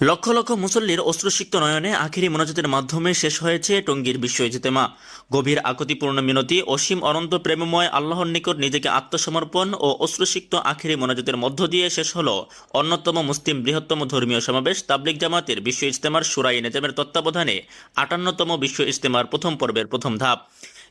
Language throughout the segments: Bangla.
লক্ষ লক্ষ মুসল্লির অশ্রুসিক্ত নয়নে আখিরি মোনাজাতের মাধ্যমে শেষ হয়েছে টঙ্গীর বিশ্ব ইজতেমা গভীর আকতিপূর্ণ মিনতি, অসীম অনন্ত প্রেমময় আল্লাহর নিকট নিজেকে আত্মসমর্পণ ও অশ্রুসিক্ত আখিরি মোনাজাতের মধ্য দিয়ে শেষ হল অন্যতম মুসলিম বৃহত্তম ধর্মীয় সমাবেশ তাবলিক জামাতের বিশ্ব ইজতেমার সুরাই নেজামের তত্ত্বাবধানে আটান্নতম বিশ্ব ইজতেমার প্রথম পর্বের প্রথম ধাপ।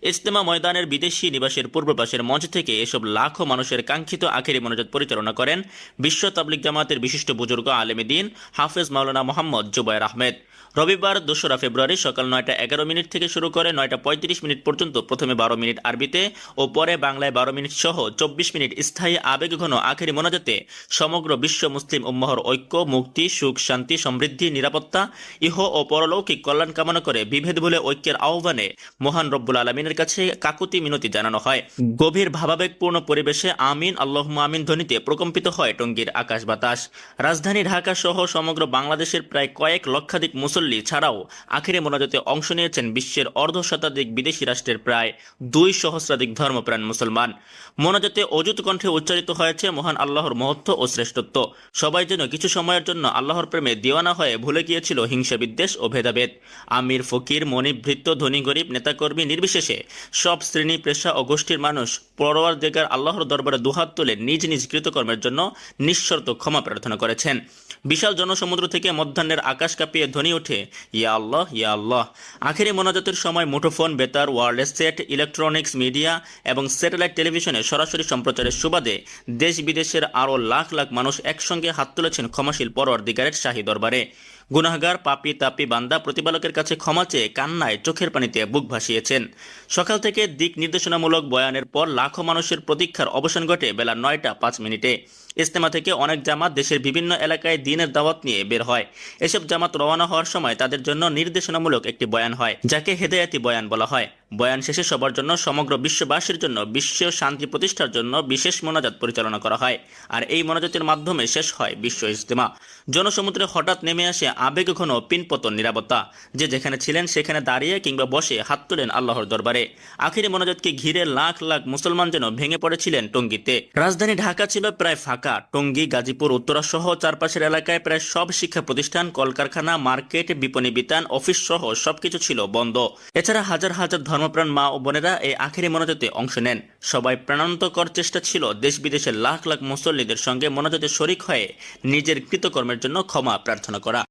ইজতেমা ময়দানের বিদেশি নিবাসের পূর্ব পাশের মঞ্চ থেকে এসব লাখো মানুষের কাঙ্ক্ষিত আখেরি মনোজাত পরিচালনা করেন বিশ্ব তাবলিক জামাতের বিশিষ্ট বুজুর্গ আলেমী দিন হাফেজ মাওলানা মোহাম্মদ জুবায়ের আহমেদ। রবিবার দোসরা ফেব্রুয়ারি সকাল নয়টা এগারো মিনিট থেকে শুরু করে নয়টা পঁয়ত্রিশ মিনিট পর্যন্ত প্রথমে বারো মিনিট আরবিতে ও পরে বাংলায় বারো মিনিট সহ চব্বিশ মিনিট স্থায়ী আবেগঘন আখেরি মোনাজাতে সমগ্র বিশ্ব মুসলিম উম্মাহর ঐক্য, মুক্তি, সুখ, শান্তি, সমৃদ্ধি, নিরাপত্তা, ইহ ও পরলৌকিক কল্যাণ কামনা করে বিভেদ ভুলে ঐক্যের আহ্বানে মহান রব্বুল আলমিনের কাছে কাকুতি মিনতি জানানো হয়। গভীর ভাবাবেগপূর্ণ পরিবেশে আমিন আল্লাহ আমিন ধ্বনিতে প্রকম্পিত হয় টঙ্গীর আকাশ বাতাস। রাজধানী ঢাকা সহ সমগ্র বাংলাদেশের প্রায় কয়েক লক্ষাধিক মুসল্লি ছাড়াও আখেরে মোনাজাতে অংশ নিয়েছেন বিশ্বের অর্ধ শতাধিক বিদেশি রাষ্ট্রের প্রায় দুই সহস্রাধিক ধর্মপ্রাণ মুসলমান। মোনাজাতে অযুত কণ্ঠে উচ্চারিত হয়েছে মহান আল্লাহর মহত্ব ও শ্রেষ্ঠত্ব। সবাই যেন কিছু সময়ের জন্য আল্লাহর প্রেমে দিওয়ানা হয়ে ভুলে গিয়েছিল হিংসা বিদ্বেষ ও ভেদাভেদ। আমির ফকির মনিব ভৃত্য ধনী গরিব, নেতাকর্মী নির্বিশেষে সব শ্রেণি, পেশা ও গোষ্ঠীর মানুষ পরোয়ার দেগার আল্লাহর দরবারে দুহাত তুলে নিজ নিজ কৃতকর্মের জন্য নিঃশর্ত ক্ষমা প্রার্থনা করেছেন। বিশাল জনসমুদ্র থেকে মধ্যাহ্নের আকাশ কাঁপিয়ে ধ্বনি ওঠে, ইয়া আল্লাহ ইয়া আল্লাহ। আখেরি মোনাজাতের সময় মুঠোফোন, বেতার, ওয়ারলেস সেট, ইলেকট্রনিক্স মিডিয়া এবং স্যাটেলাইট টেলিভিশনে সরাসরি সম্প্রচারের সুবাদে দেশ বিদেশের আরও লাখ লাখ মানুষ একসঙ্গে হাত তুলেছেন ক্ষমাশীল পরোয়ার দিগারের শাহী দরবারে। গুনাহগার, পাপি, তাপি বান্দা প্রতিপালকের কাছে ক্ষমা চেয়ে কান্নায় চোখের পানিতে বুক ভাসিয়েছেন। সকাল থেকে দিক নির্দেশনামূলক বয়ানের পর লাখো মানুষের প্রতীক্ষার অবসান ঘটে বেলা নয়টা পাঁচ মিনিটে। ইস্তেমা থেকে অনেক জামাত দেশের বিভিন্ন এলাকায় দিনের দাওয়াত নিয়ে বের হয়। এসব জামাত রওনা হওয়ার সময় তাদের জন্য নির্দেশনামূলক একটি বয়ান হয় যাকে হেদায়াতি বয়ান বলা হয়। বয়ান শেষে সবার জন্য সমগ্র বিশ্ববাসীর জন্য বিশ্ব শান্তি প্রতিষ্ঠার জন্য বিশেষ মোনাজাত পরিচালনা করা হয়, আর এই মোনাজাতের মাধ্যমে শেষ হয় বিশ্ব ইজতেমা। জনসমুদ্রে হঠাৎ নেমে আসে আবেগ ঘন পিনপতন নিরাপত্তা। যে যেখানে ছিলেন সেখানে দাঁড়িয়ে কিংবা বসে হাত তোলেন আল্লাহর দরবারে। আখিরি মোনাজাতকে ঘিরে লাখ লাখ মুসলমান যেন ভেঙে পড়েছিলেন টঙ্গীতে। রাজধানী ঢাকা ছিল প্রায় ফাঁকা। টঙ্গী, গাজীপুর উত্তরা সহ চারপাশের এলাকায় প্রায় সব শিক্ষা প্রতিষ্ঠান, কলকারখানা, মার্কেট, বিপণী বিতান অফিস সহ সবকিছু ছিল বন্ধ। এছাড়া হাজার হাজার ধর্মপ্রাণ মা ও বোনেরা এই আখেরি মনোজাতে অংশ নেন। সবাই প্রাণান্তকর চেষ্টা ছিল। দেশ বিদেশের লাখ লাখ মুসল্লিদের সঙ্গে মনোজাতে শরিক হয়ে নিজের কৃতকর্মের জন্য ক্ষমা প্রার্থনা করা।